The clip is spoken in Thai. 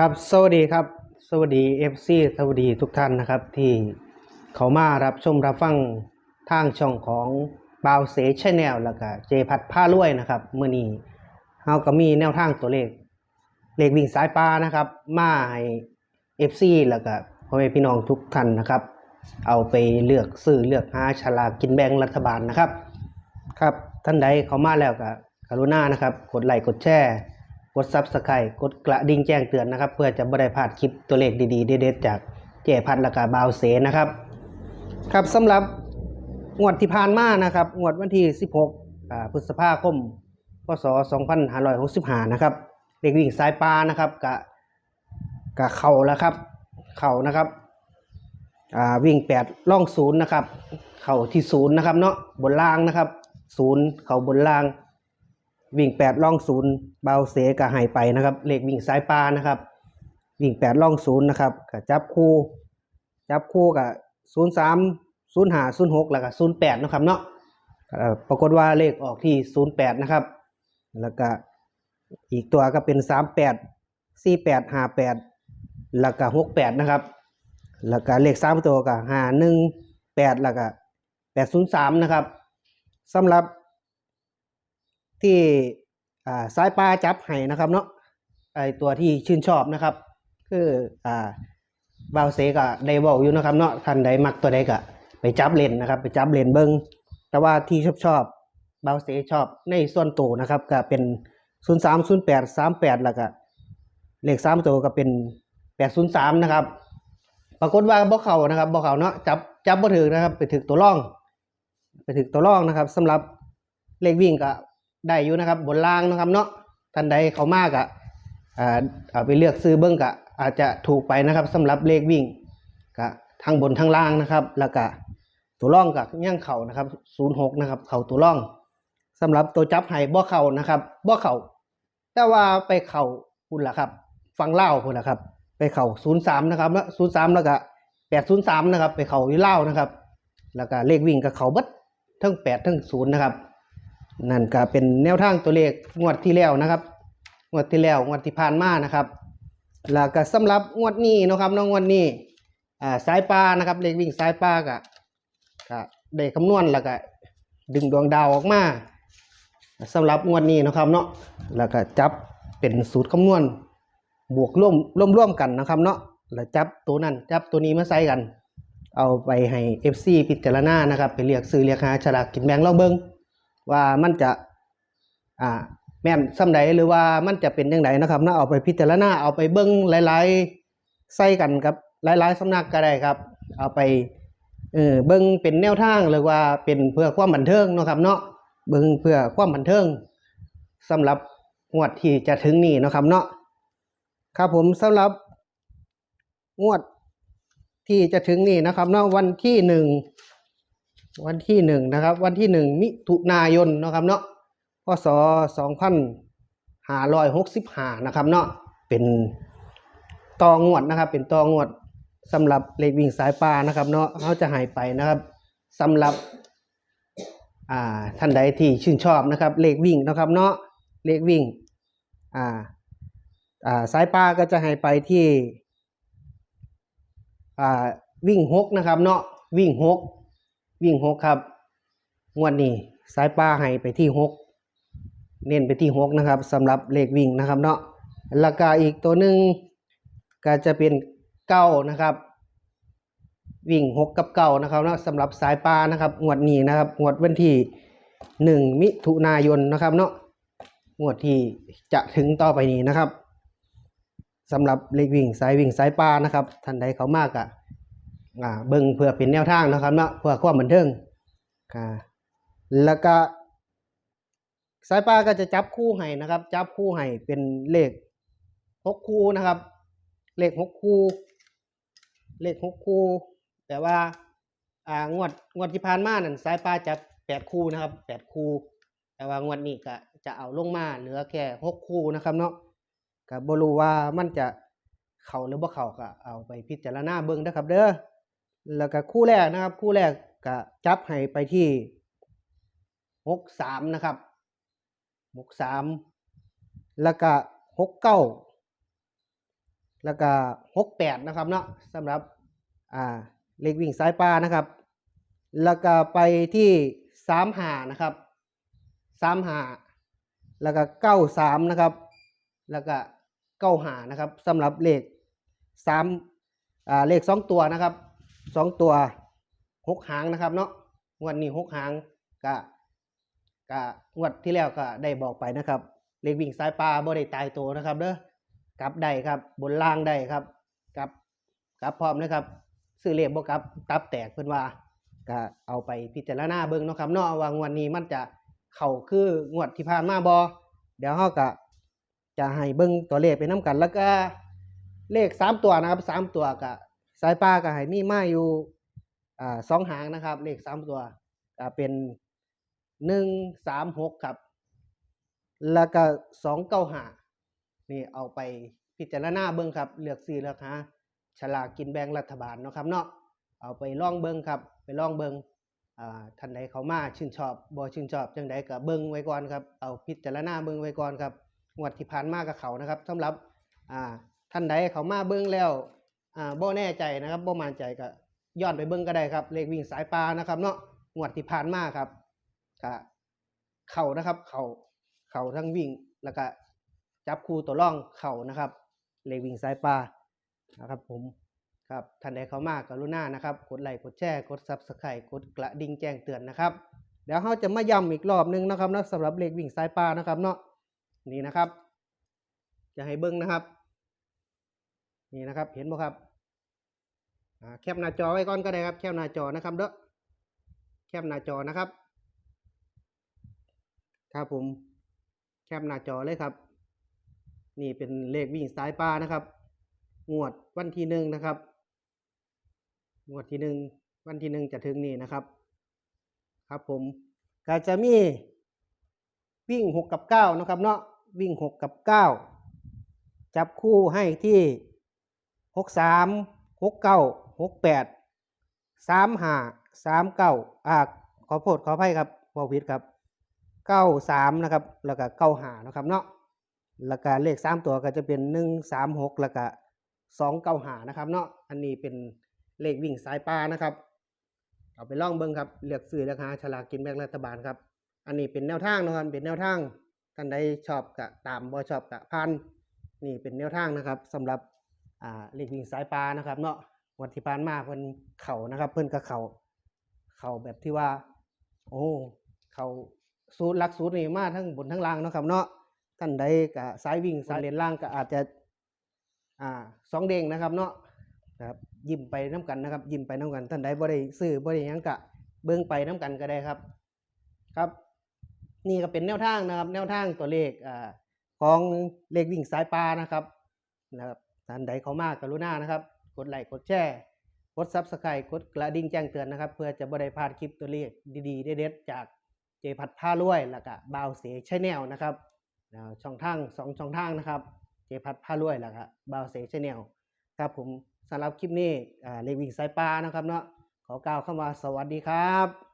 ครับสวัสดีครับ สวัสดี FC สวัสดีทุกท่านนะครับ ที่เขามารับชมรับฟังทางช่องของบาวเซชแนลแล้วก็เจพัดผ้ารวยนะครับเมื่อนี้เฮาก็มีแนวทางตัวเลข เลขวิ่งสายปลานะครับ มาให้ FC แล้วก็พ่อแม่พี่น้องทุกท่านนะครับ เอาไปเลือกซื้อเลือกหาฉลากกินแบ่งรัฐบาลนะครับ ครับท่านใดเขามาแล้วก็กรุณานะครับ กดไลค์กดแชร์ กดซับสไครต์กดกระดิ่งแจ้งเตือนนะครับ เพื่อจะไม่ได้พลาดคลิปตัวเลขดีๆเด็ดๆจากเจพัดละกาบาวเสนะครับ ครับสำหรับงวดที่ผ่านมานะครับงวดวันที่ 16พฤษภาคมพศ2565นะครับเลขวิ่งสายปลานะครับกะกะเข่าแล้วครับ เข่านะครับวิ่ง 8 ล่องศูนย์นะครับ เข่าที่ศูนย์นะครับเนาะบนล่างนะครับศูนย์เข่าบนล่าง วิ่งแปดล่องศูนย์เบาเสกะหายไปนะครับเลขวิ่งสายปลานะครับวิ่งแปดล่องศูนย์นะครับกับจับคู่ จับคู่กับศูนย์สามศูนย์ห้าศูนย์หกแล้วก็ศูนย์แปดนะครับเนาะปรากฏว่าเลขออกที่ศูนย์แปดนะครับ แล้วก็อีกตัวก็เป็นสามแปดสี่แปดห้าแปดแล้วก็หกแปดนะครับ แล้วก็เลขสามตัวก็ห้าหนึ่งแปดแล้วก็แปดศูนย์สามนะครับสำหรับ ที่อ่าสายปลาจับไห้นะครับเนาะไอตัวที่ชื่นชอบนะครับ คืออ่าบาวเซก็ได้บอกอยู่นะครับเนาะท่านใดมักตัวใดก็ไปจับเลนนะครับ ไปจับเลนเบิงแต่ว่าที่ชอบชอบบาวเซชอบในส่วนตัวนะครับ ก็เป็นศูนย์สามศูนย์แปดสามแปดแล้วก็เลขสามตัวก็เป็นแปดศูนย์สามนะครับ ปรากฏว่าบ่เข่านะครับบ่เข่าเนาะจับจับบ่ถึงนะครับ ไปถึงตัวร่อง ไปถึงตัวร่องนะครับสำหรับเลขวิ่งก็ ได้อยู่นะครับ บนล่างนะครับเนาะท่านใดเขามากอะอ่าเอาไปเลือกซื้อเบิ้งกะ อาจจะถูกไปนะครับสำหรับเลขวิ่งกะทั้งบนทั้งล่างนะครับ แล้วก็ตัวร่องกับย่างเข่านะครับศูนย์หกนะครับ เข่าตัวร่องสำหรับตัวจับไห้บ่เข่านะครับบ่เข่าแต่ว่าไปเข่าคุณล่ะครับ ฟังเล่าคุณล่ะครับ ไปเข่าศูนย์สามนะครับแล้วศูนย์สามแล้วก็แปดศูนย์สามนะครับ ไปเข่าอยู่เล่านะครับ แล้วก็เลขวิ่งกับเข่าบัดทั้งแปดทั้งศูนย์นะครับ นั่นก็เป็นแนวทางตัวเลขงวดที่แล้วนะครับ งวดที่แล้วงวดที่ผ่านมานะครับแล้วก็สำหรับงวดนี้นะครับน้องงวดนี้อ่าสายปลานะครับเลขวิ่งสายปลาก็ก็ได้คำนวณแล้วก็ดึงดวงดาวออกมาสำหรับงวดนี้นะครับเนาะแล้วก็จับเป็นสูตรคำนวณบวกร่วมร่วมร่วมกันนะครับเนาะแล้วจับตัวนั้นจับตัวนี้มาใส่กัน เอาไปให้ FC พิจารณานะครับ ไปเรียกซื้อเรียกหาฉลากกินแบงลองเบิง ว่ามันจะอ่าแม่นซ้ำใดหรือว่ามันจะเป็นยังไงนะครับนะเอาไปพิจารณาเอาไปเบิ้งหลายๆใส่กันครับหลายๆสำนักก็ได้ครับ เอาไปเออเบิ้งเป็นแนวทางหรือว่าเป็นเพื่อความบันเทิงนะครับ เนาะเบิ้งเพื่อความบันเทิงสำหรับงวดที่จะถึงนี้เนะครับ เนาะครับผมสำหรับงวดที่จะถึงนี่นะครับเนาะวันที่หนึ่ง วันที่หนึ่งนะครับ วันที่หนึ่งมิถุนายนนะครับเนาะพศสองพันห้าร้อยหกสิบห้านะครับเนาะเป็นตองวดนะครับ เป็นตองวดสำหรับเลขวิ่งสายปลานะครับเนาะเขาจะหายไปนะครับสำหรับอ่าท่านใดที่ชื่นชอบนะครับ เลขวิ่งนะครับเนาะเลขวิ่งอ่าอ่าสายปลาก็จะให้ไปที่อ่าวิ่งหกนะครับเนาะวิ่งหก วิ่งหกครับงวดนี้สายปลาให้ไปที่หกเน้นไปที่หกนะครับสำหรับเลขวิ่งนะครับเนาะแล้วก็อีกตัวหนึ่งก็จะเป็นเก้านะครับ วิ่งหกกับเก้านะครับเนาะสำหรับสายปลานะครับงวดนี้นะครับงวดวันที่หนึ่งมิถุนายนนะครับเนาะงวดที่จะถึงต่อไปนี้นะครับสำหรับเลขวิ่งสายวิ่งสายปลานะครับท่านใดเขามากอะ อ่าเบิ่งเพื่อเป็นแนวทางนะครับเนาะเพื่อความบันเทิงอ่าแล้วก็สายปลาก็จะจับคู่ให้นะครับ จับคู่ให้เป็นเลขหกคู่นะครับ เลขหกคู่ เลขหกคู่ แต่ว่าอ่างวดงวดที่ผ่านมานั่นสายปลาจับแปดคู่นะครับแปดคู่ แต่ว่างวดนี้ก็จะเอาลงมาเหลือแค่หกคู่นะครับเนาะก็บ่รู้ว่ามันจะเข้าหรือบ่เข้าก็เอาไปพิจารณาเบิ่งนะครับเด้อ แล้วก็คู่แรกนะครับ คู่แรกก็จับให้ไปที่หกสามนะครับหกสามแล้วก็หกเก้าแล้วก็หกแปดนะครับเนาะสำหรับอ่าเลขวิ่งสายปลานะครับ แล้วก็ไปที่สามหานะครับสามหาแล้วก็เก้าสามนะครับ แล้วก็เก้าหานะครับสำหรับเลขสามอ่าเลขสองตัวนะครับ สองตัวหกหางนะครับ เนาะงวดนี้หกหางก็ก็งวดที่แล้วก็ได้บอกไปนะครับ เลขวิ่งสายปลาบ่ได้ตายตัวนะครับเด้อกลับได้ครับ บนล่างได้ครับกลับกลับพร้อมนะครับซื้อเลขบ่กลับตับแตกเพิ่นว่าก็เอาไปพิจารณาเบิ่งเนาะครับเนาะว่างวดนี้มันจะเข้าคืองวดที่ผ่านมาบ่เดี๋ยวเฮาก็จะให้เบิ่งตัวเลขไปนํกัน แล้วก็เลขสามตัวนะครับสามตัวก็ สายปลาก็ให้มีมาอยู่อ่าสองหางนะครับ เลขสามตัวก็เป็นหนึ่งสามหกครับ แล้วก็สองเก้าหานี่เอาไปพิจารณาเบิ้งครับ เลือกซื้อเลือกหาฉลากกินแบ่งรัฐบาลเนาะครับเนาะเอาไปล่องเบิ้งครับ ไปล่องเบิ้งอ่าท่านใดเขามาชื่นชอบบ่ชื่นชอบจังใดก็เบิ้งไว้ก่อนครับ เอาพิจารณาเบิ้งไว้ก่อนครับงวดที่ผ่านมากับเขานะครับสำหรับท่านใดเขามาเบิ้งแล้ว อ่าบ่แน่ใจนะครับบ่มั่นใจก็ย้อนไปเบิ้งก็ได้ครับ เลขวิ่งสายปลานะครับ เนาะงวดที่ผ่านมาครับก็เข่านะครับ เข่าเข่าทั้งวิ่งแล้วก็จับคู่ตัวร่องเข่านะครับ เลขวิ่งสายปลานะครับ ผมครับท่านใดเข้ามากกรุณานะครับ กดไลค์กดแชร์กดซับสไครต์กดกระดิ่งแจ้งเตือนนะครับ เดี๋ยวเราจะมาย้ำอีกรอบหนึงนะครับนะสำหรับเลขวิ่งสายปลานะครับเนาะนี่นะครับ จะให้เบิ้งนะครับ นี่นะครับเห็นบ่ครับ แคปหน้าจอไว้ก่อนก็ได้ครับ แคปหน้าจอนะครับเด้อแคปหน้าจอนะครับครับผมแคปหน้าจอเลยครับ นี่เป็นเลขวิ่งสายปลานะครับ งวดวันที่หนึ่งนะครับ งวดที่หนึ่งวันที่หนึ่งจะถึงนี่นะครับ ครับผมก็จะมีวิ่งหกกับเก้านะครับเนาะวิ่งหกกับเก้าจับคู่ให้ที่หกสามหกเก้า หกแปดสามห้าสามเก้าอ่าขอโทษขออภัยครับวอผิดครับเก้าสามนะครับ แล้วก็เก้าห้านะครับเนาะแล้วก็เลขสามตัวก็จะเป็นหนึ่งสามหกแล้วก็สองเก้าหานะครับเนาะอันนี้เป็นเลขวิ่งสายปลานะครับ เอาไปล่องเบิ้งครับเลือกซื้อราคาฉลากกินแบ่งรัฐบาลครับ อันนี้เป็นแนวทางนะครับเป็นแนวทางท่านใดชอบกะตามบ่ชอบกะพันนี่เป็นแนวทางนะครับสำหรับอ่าเลขวิ่งสายปลานะครับเนาะ วันที่ผ่านมาเพิ่นเข่านะครับ เพิ่นก็เข่าเข่าแบบที่ว่า โอ้เข่าสูตรหลักสูตรนี่มาทั้งบนทั้งล่างเนาะครับเนาะท่านใดกะสายวิ่งสายเลนล่างก็อาจจะอ่าสองเด้งนะครับ เนาะครับยิ้มไปน้กันนะครับ ยิ้มไปน้กัน ท่านใดบ่ได้ซื้อบ่ได้ยังกะเบิ่งไปน้กันก็ได้ครับ ครับ นี่ก็เป็นแนวทางนะครับ แนวทางตัวเลขอ่าของเลขวิ่งสายปลานะครับนะครับท่านใดเขามากกรุณานะครับ กดไลค์กดแชร์กดซับสไครต์กดกระดิ่งแจ้งเตือนนะครับ เพื่อจะบ่ได้พลาดคลิปตัวเลขดีๆเด็ดๆจากเจพัดผ้ารวยแล้วก็บาวเสชแนลนะครับช่องทางสองช่องทางนะครับ เจพัดผ้ารวยแล้วก็บาวเสชแนลครับผมสำหรับคลิปนี้เลวิ่งสายปลานะครับเนาะขอกล่าวคำว่าสวัสดีครับ